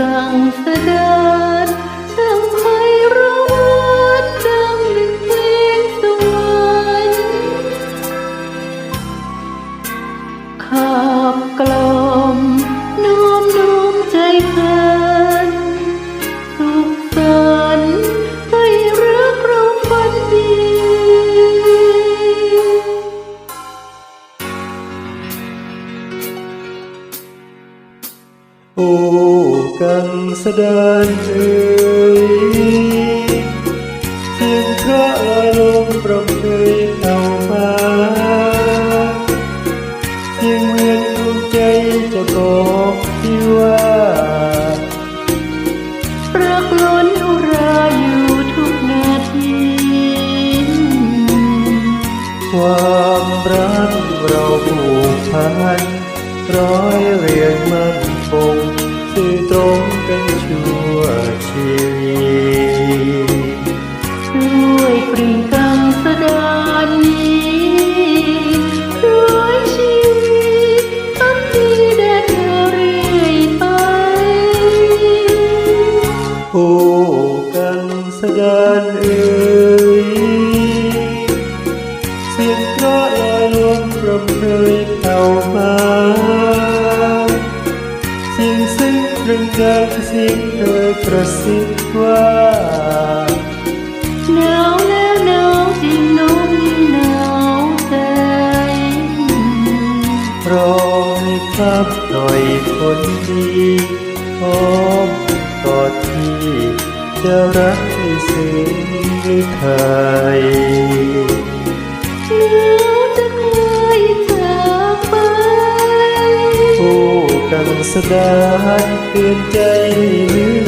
กังสดานช่างไพเราะหวานดังหนึ่งเพลงสวรรค์ขับกล่อมน้อมน้อมใจเพลิ โอ้กังสดานเอ่ยเสียงพระลอยลมปรบเคยเข้ามาเสียงเวียนดวงใจจะบอกที่ว่ารักล้นอุราอยู่ทุกนาที ความรักเราผูกพันร้อยเรียงมันคง ตรงกันชั่วชีวิตด้วยปริ่งกังสดานนี้ร้อยชีวิตพักดีแดนเธอเรื่อยไปโอ้กันสดานเอ่ยเสียงเพราะลอยลมรำเคยเข้ามา ตรึงดังเสียงเคยกระซิบว่าหนาวแล้วหนาวจริงน้องยิ่หนาวใจรอให้ครับหน่อยคนดีพร้อมกอดที่จะรักให้สิ้นฤทัยแล้ว สดายเตือนใจนึกถึงเธอ